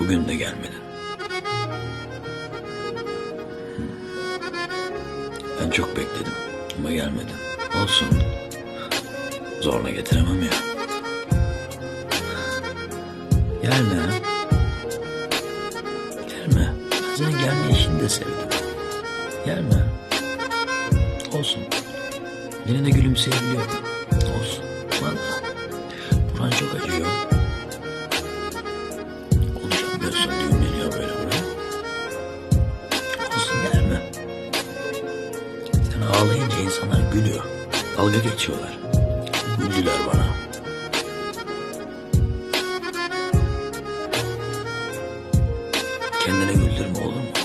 Bugün de gelmedin. Ben çok bekledim ama gelmedin. Olsun. Zorla getiremem ya. Gelme. Gelme. Ben senin gelme işini de sevdim. Gelme. Olsun. Yine de gülümseyebiliyorum. Olsun. Valla. Buran çok acıyor. Saçım düğmeliyor böyle buraya. Olsun gelme. Sen ağlayınca insanlar gülüyor. Dalga geçiyorlar. Güldüler bana. Kendine güldürme olur mu?